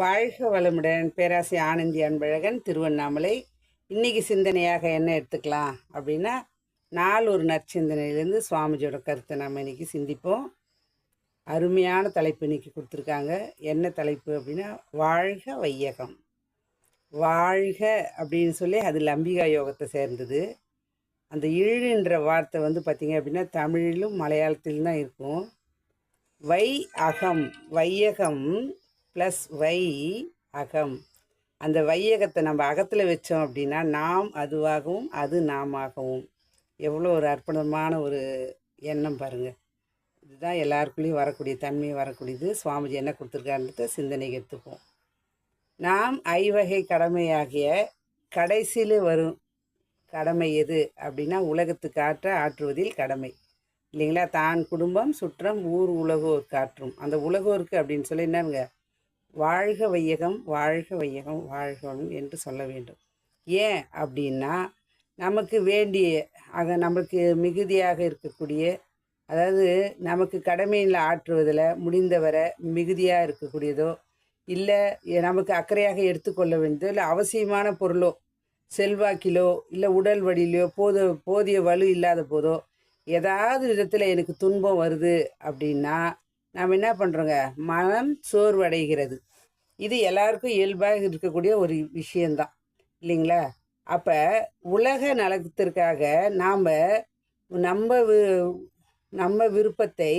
வாழ்க வளமுடன். பேராசி ஆனந்தி அன்பழகன் திருவண்ணாமலை. இன்னைக்கு சிந்தனையாக என்ன எடுத்துக்கலாம் அப்படின்னா நாள் ஒரு நற்சிந்தனையிலேருந்து சுவாமிஜியோட கருத்தை நம்ம இன்னைக்கு சிந்திப்போம். அருமையான தலைப்பு இன்னைக்கு கொடுத்துருக்காங்க. என்ன தலைப்பு அப்படின்னா வாழ்க வையகம். வாழ்க அப்படின்னு சொல்லி அதில் அம்பிகா யோகத்தை சேர்ந்தது. அந்த இழுன்ற வார்த்தை வந்து பார்த்திங்க அப்படின்னா தமிழிலும் மலையாளத்திலும் தான் இருக்கும். வை அகம் வையகம் ப்ளஸ் வை அகம். அந்த வையகத்தை நம்ம அகத்தில் வச்சோம் அப்படின்னா நாம் அதுவாகவும் அது நாமாகவும். எவ்வளோ ஒரு அற்புதமான ஒரு எண்ணம் பாருங்கள் இதுதான் எல்லாருக்குள்ளேயும் வரக்கூடிய தன்மை வரக்கூடியது. சுவாமிஜி என்ன கொடுத்துருக்காருன்றத சிந்தனைக்கு எடுத்துப்போம். நாம் ஐவகை கடமையாகிய கடைசியில் வரும் கடமை எது அப்படின்னா உலகத்துக்கு ஆற்ற ஆற்றுவதில் கடமை. இல்லைங்களா? தான் குடும்பம் சுற்றம் ஊர் உலகோர் காற்றும். அந்த உலகோருக்கு அப்படின்னு சொல்லி என்னங்க? வாழ்க வையகம் வாழ்க வையகம் வாழ்கணும் என்று சொல்ல வேண்டும். ஏன் அப்படின்னா நமக்கு வேண்டிய ஆக நமக்கு மிகுதியாக இருக்கக்கூடிய அதாவது நமக்கு கடமையில் ஆற்றுவதில் முடிந்தவரை மிகுதியாக இருக்கக்கூடியதோ இல்லை நமக்கு அக்கறையாக எடுத்துக்கொள்ள வேண்டியதோ இல்லை அவசியமான பொருளோ செல்வாக்கிலோ இல்லை உடல் வழியிலையோ போத போதிய வலு இல்லாத போதோ ஏதாவது விதத்தில் எனக்கு துன்பம் வருது அப்படின்னா நாம் என்ன பண்ணுறோங்க மனம் சோர்வடைகிறது. இது எல்லாருக்கும் இயல்பாக இருக்கக்கூடிய ஒரு விஷயந்தான் இல்லைங்களா? அப்போ உலக நலத்திற்காக நாம் நம்ம வி- நம்ம விருப்பத்தை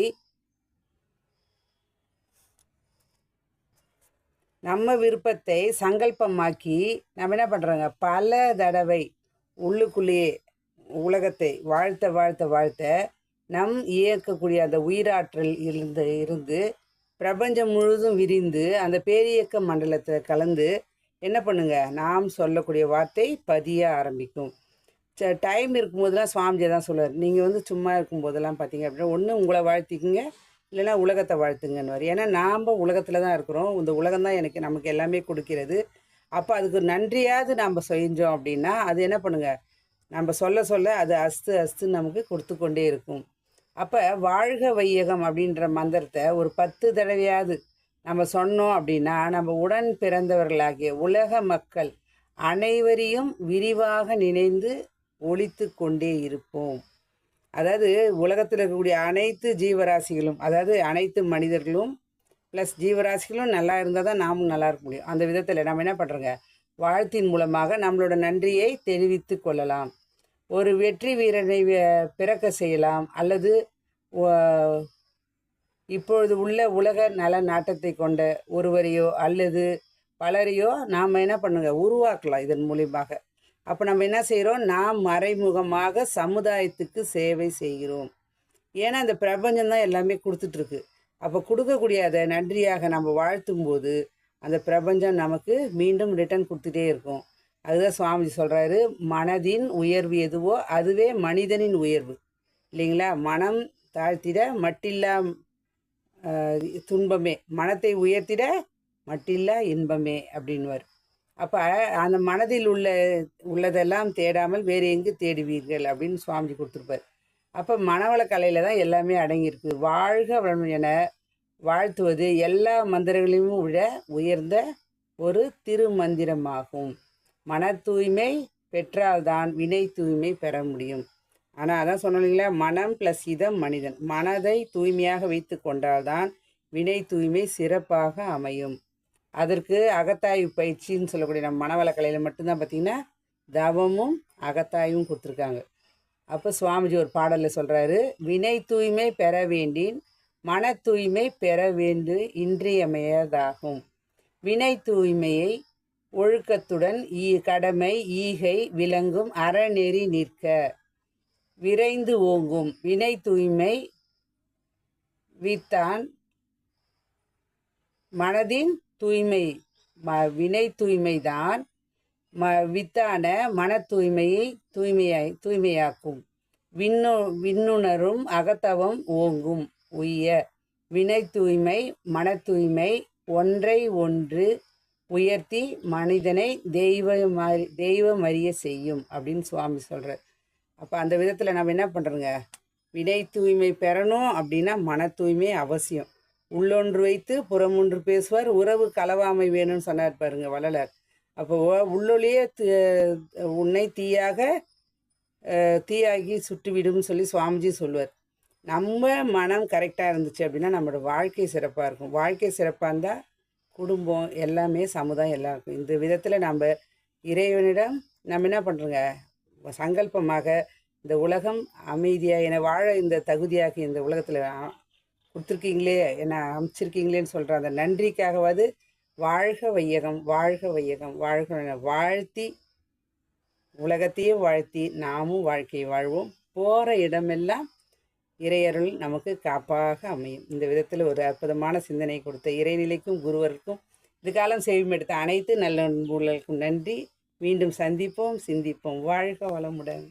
நம்ம விருப்பத்தை சங்கல்பமாக்கி நம்ம என்ன பண்ணுறோங்க பல தடவை உள்ளுக்குள்ளேயே உலகத்தை வாழ்த்த வாழ்த்த வாழ்த்த நம் இயக்கக்கூடிய அந்த உயிராற்றல் இருந்து இருந்து பிரபஞ்சம் முழுதும் விரிந்து அந்த பேரியக்க மண்டலத்தை கலந்து என்ன பண்ணுங்க? நாம் சொல்லக்கூடிய வார்த்தை பதிய ஆரம்பிக்கும். ச டைம் இருக்கும்போதெல்லாம் சுவாமிஜி தான் சொல்லுவார். நீங்கள் வந்து சும்மா இருக்கும்போதெல்லாம் பார்த்தீங்க அப்படின்னா ஒன்று உங்களை வாழ்த்திக்குங்க இல்லைன்னா உலகத்தை வாழ்த்துங்கன்னு ஏன்னா நாம் உலகத்தில் தான் இருக்கிறோம். இந்த உலகம் தான் எனக்கு நமக்கு எல்லாமே கொடுக்கிறது. அப்போ அதுக்கு நன்றியாவது நாம் செஞ்சோம் அப்படின்னா அது என்ன பண்ணுங்க? நம்ம சொல்ல சொல்ல அது அஸ்து அஸ்து நமக்கு கொடுத்து கொண்டே இருக்கும். அப்போ வாழ்க வையகம் அப்படின்ற மந்திரத்தை ஒரு பத்து தடவையாவது நம்ம சொன்னோம் அப்படின்னா நம்ம உடன் பிறந்தவர்களாகிய உலக மக்கள் அனைவரையும் விரிவாக நினைந்து ஒழித்து கொண்டே இருப்போம். அதாவது உலகத்தில் இருக்கக்கூடிய அனைத்து ஜீவராசிகளும் அதாவது அனைத்து மனிதர்களும் ப்ளஸ் ஜீவராசிகளும் நல்லா இருந்தால் தான் நாமும் நல்லா இருக்க முடியும். அந்த விதத்தில் நம்ம என்ன பண்ணுறோங்க வாழ்த்தின் மூலமாக நம்மளோட நன்றியை தெரிவித்து கொள்ளலாம். ஒரு வெற்றி வீரனை பிறக்க செய்யலாம். அல்லது இப்பொழுது உள்ள உலக நல நாட்டத்தை கொண்ட ஒருவரையோ அல்லது பலரையோ நாம் என்ன பண்ணுங்க? உருவாக்கலாம் இதன் மூலியமாக. அப்போ நம்ம என்ன செய்கிறோம் நாம் மறைமுகமாக சமுதாயத்துக்கு சேவை செய்கிறோம். ஏன்னா இந்த பிரபஞ்சம் தான் எல்லாமே கொடுத்துட்ருக்கு. அப்போ கொடுக்கக்கூடிய அதை நன்றியாக நம்ம வாழ்த்தும் போது அந்த பிரபஞ்சம் நமக்கு மீண்டும் ரிட்டர்ன் கொடுத்துட்டே இருக்கும். அதுதான் சுவாமிஜி சொல்கிறாரு மனதின் உயர்வு எதுவோ அதுவே மனிதனின் உயர்வு. இல்லைங்களா? மனம் தாழ்த்திட மட்டில்லா துன்பமே. மனத்தை உயர்த்திட மட்டில்லா இன்பமே அப்படின்வார் அப்போ அந்த மனதில் உள்ள உள்ளதெல்லாம் தேடாமல் வேறு எங்கு தேடுவீர்கள் அப்படின்னு சுவாமிஜி கொடுத்துருப்பார். அப்போ மனவள கலையில் தான் எல்லாமே அடங்கியிருக்கு. வாழ்க வளம் என வாழ்த்துவது எல்லா மந்திரங்களையும் விட உயர்ந்த ஒரு திருமந்திரமாகும். மன தூய்மை பெற்றால்தான் வினை தூய்மை பெற முடியும். ஆனால் அதான் சொன்னீங்களா இல்லைங்களா மனம் ப்ளஸ் இதம் மனிதன். மனதை தூய்மையாக வைத்து கொண்டால்தான் வினை தூய்மை சிறப்பாக அமையும். அதற்கு அகத்தாய்வு பயிற்சின்னு சொல்லக்கூடிய நம்ம மனவளக்கலையில் மட்டும்தான் பார்த்திங்கன்னா தவமும் அகத்தாயும் கொடுத்துருக்காங்க. அப்போ சுவாமிஜி ஒரு பாடலில் சொல்கிறாரு வினை தூய்மை பெற வேண்டின் மன தூய்மை பெற வேண்டு இன்றியமையதாகும். வினை தூய்மையை ஒழுக்கத்துடன் ஈ கடமை ஈகை விளங்கும் அறநெறி நிற்க. விரைந்து ஓங்கும் வினை தூய்மை வித்தான் மனதின் தூய்மை ம வினை தூய்மைதான் ம வித்தான மன தூய்மையை தூய்மையாய் தூய்மையாக்கும். விண்ணு விண்ணுணரும் அகத்தவம் ஓங்கும் உய்ய. வினை தூய்மை மன தூய்மை ஒன்றை ஒன்று உயர்த்தி மனிதனை தெய்வ மறி தெய்வம் அறிய செய்யும் அப்படின்னு சுவாமி சொல்கிறார் அப்போ அந்த விதத்தில் நம்ம என்ன பண்ணுறோங்க வினை தூய்மை பெறணும் அப்படின்னா மன தூய்மை அவசியம். உள்ளொன்று வைத்து புறமொன்று பேசுவார். உறவு கலவாமை வேணும்னு சொன்னார் பாருங்க வள்ளலார். அப்போ உள்ளொழியே உன்னை தீயாக தீயாகி சுட்டுவிடும்னு சொல்லி சுவாமிஜி சொல்லுவார். நம்ம மனம் கரெக்டாக இருந்துச்சு அப்படின்னா நம்மளோட வாழ்க்கை சிறப்பாக இருக்கும். வாழ்க்கை சிறப்பாக இருந்தால் குடும்பம் எல்லாமே சமுதாயம் எல்லாம். இருக்கும் இந்த விதத்தில் நம்ம இறைவனிடம் நம்ம என்ன பண்ணுறோங்க சங்கல்பமாக இந்த உலகம் அமைதியாக என்னை வாழ இந்த தகுதியாக இந்த உலகத்தில் கொடுத்துருக்கீங்களே என்னை அமைச்சிருக்கீங்களேன்னு சொல்கிற அந்த நன்றிக்காகவாது வாழ்க வையகம் வாழ்க வையகம் வாழ்க வாழ்த்தி உலகத்தையும் வாழ்த்தி நாமும் வாழ்க்கையை வாழ்வோம். போகிற இடமெல்லாம் இறையருள் நமக்கு காப்பாக அமையும். இந்த விதத்தில் ஒரு அற்புதமான சிந்தனை கொடுத்த இறைநிலைக்கும் குருவருக்கும் இது காலம் எடுத்த அனைத்து நல்ல உள்ளங்களுக்கும் நன்றி. மீண்டும் சந்திப்போம் சிந்திப்போம். வாழ்க வளமுடன்.